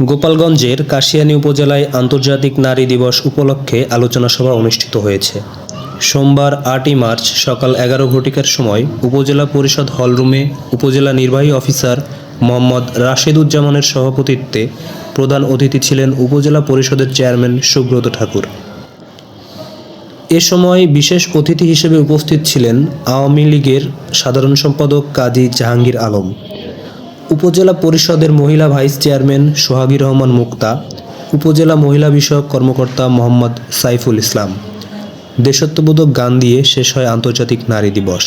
গোপালগঞ্জের কাশিয়ানী উপজেলায় আন্তর্জাতিক নারী দিবস উপলক্ষে আলোচনা সভা অনুষ্ঠিত হয়েছে। সোমবার আটই মার্চ সকাল এগারো ঘটিকার সময় উপজেলা পরিষদ হলরুমে উপজেলা নির্বাহী অফিসার মোহাম্মদ রাশেদুজ্জামানের সভাপতিত্বে প্রধান অতিথি ছিলেন উপজেলা পরিষদের চেয়ারম্যান সুব্রত ঠাকুর। এ সময় বিশেষ অতিথি হিসেবে উপস্থিত ছিলেন আওয়ামী লীগের সাধারণ সম্পাদক কাজী জাহাঙ্গীর আলম। উপজেলা পরিষদের মহিলা ভাইস চেয়ারম্যান সোহাগী রহমান মুক্তা, উপজেলা মহিলা বিষয়ক কর্মকর্তা মোহাম্মদ সাইফুল ইসলাম। দেশত্ববোধক গান দিয়ে শেষ হয় আন্তর্জাতিক নারী দিবস।